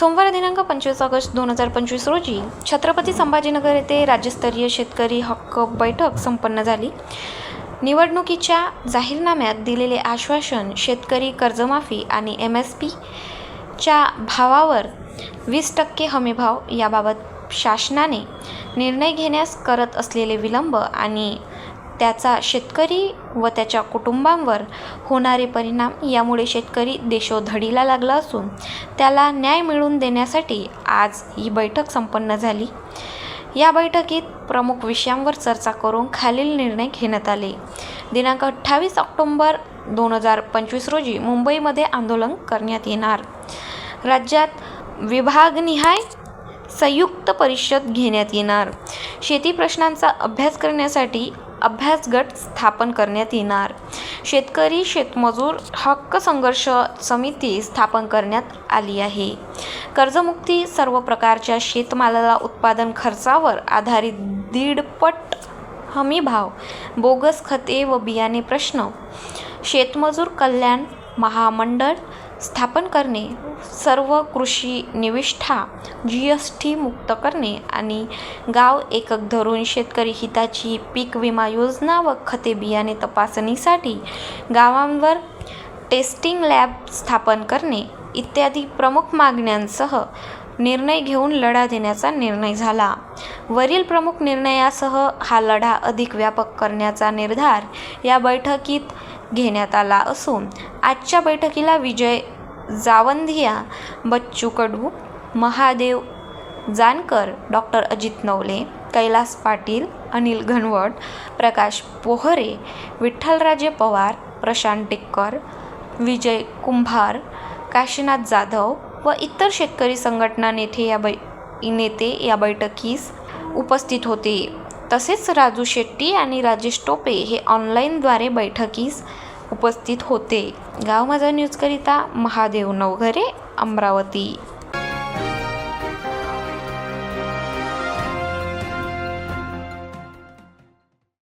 सोमवार दिनांक पंचवीस ऑगस्ट दोन हजार पंचवीस रोजी छत्रपती संभाजीनगर येथे राज्यस्तरीय शेतकरी हक्क बैठक संपन्न झाली. निवडणुकीच्या जाहीरनाम्यात दिलेले आश्वासन शेतकरी कर्जमाफी आणि एम एस पीच्या भावावर वीस टक्के हमीभाव याबाबत शासनाने निर्णय घेण्यास करत असलेले विलंब आणि त्याचा शेतकरी व त्याच्या कुटुंबांवर होणारे परिणाम यामुळे शेतकरी देशोधडीला लागला असून त्याला न्याय मिळवून देण्यासाठी आज ही बैठक संपन्न झाली. या बैठकीत प्रमुख विषयांवर चर्चा करून खालील निर्णय घेण्यात आले. दिनांक अठ्ठावीस ऑक्टोंबर दोन हजार पंचवीस रोजी मुंबईमध्ये आंदोलन करण्यात येणार. राज्यात विभागनिहाय संयुक्त परिषद घेण्यात येणार. शेती प्रश्नांचा अभ्यास करण्यासाठी अभ्यास गट स्थापन करण्यात येणार. शेतकरी शेतमजूर हक्क संघर्ष समिती स्थापन करण्यात आली आहे. कर्जमुक्ती सर्व प्रकारच्या शेतमालाला उत्पादन खर्चावर आधारित दीडपट हमी भाव बोगस खते व बियाणे प्रश्न. शेतमजूर कल्याण महामंडळ स्थापन करणे सर्व कृषी निविष्ठा जी एस टी मुक्त करणे आणि गाव एकक धरून शेतकरी हिताची पीक विमा योजना व खते बियाणे तपासणीसाठी गावांवर टेस्टिंग लॅब स्थापन करणे इत्यादी प्रमुख मागण्यांसह निर्णय घेऊन लढा देण्याचा निर्णय झाला. वरील प्रमुख निर्णयासह हा लढा अधिक व्यापक करण्याचा निर्धार या बैठकीत घेण्यात आला असून आजच्या बैठकीला विजय जावंधिया बच्चू कडू महादेव जानकर डॉक्टर अजित नवले कैलास पाटील अनिल घनवट प्रकाश पोहरे विठ्ठलराजे पवार प्रशांत टिक्कर विजय कुंभार काशीनाथ जाधव व इतर शेतकरी संघटना नेते या बै नेते या बैठकीस उपस्थित होते. तसेच राजू शेट्टी आणि राजेश टोपे हे ऑनलाईनद्वारे बैठकीस उपस्थित होते. गाव माझा न्यूजकरिता महादेव नवघरे अमरावती.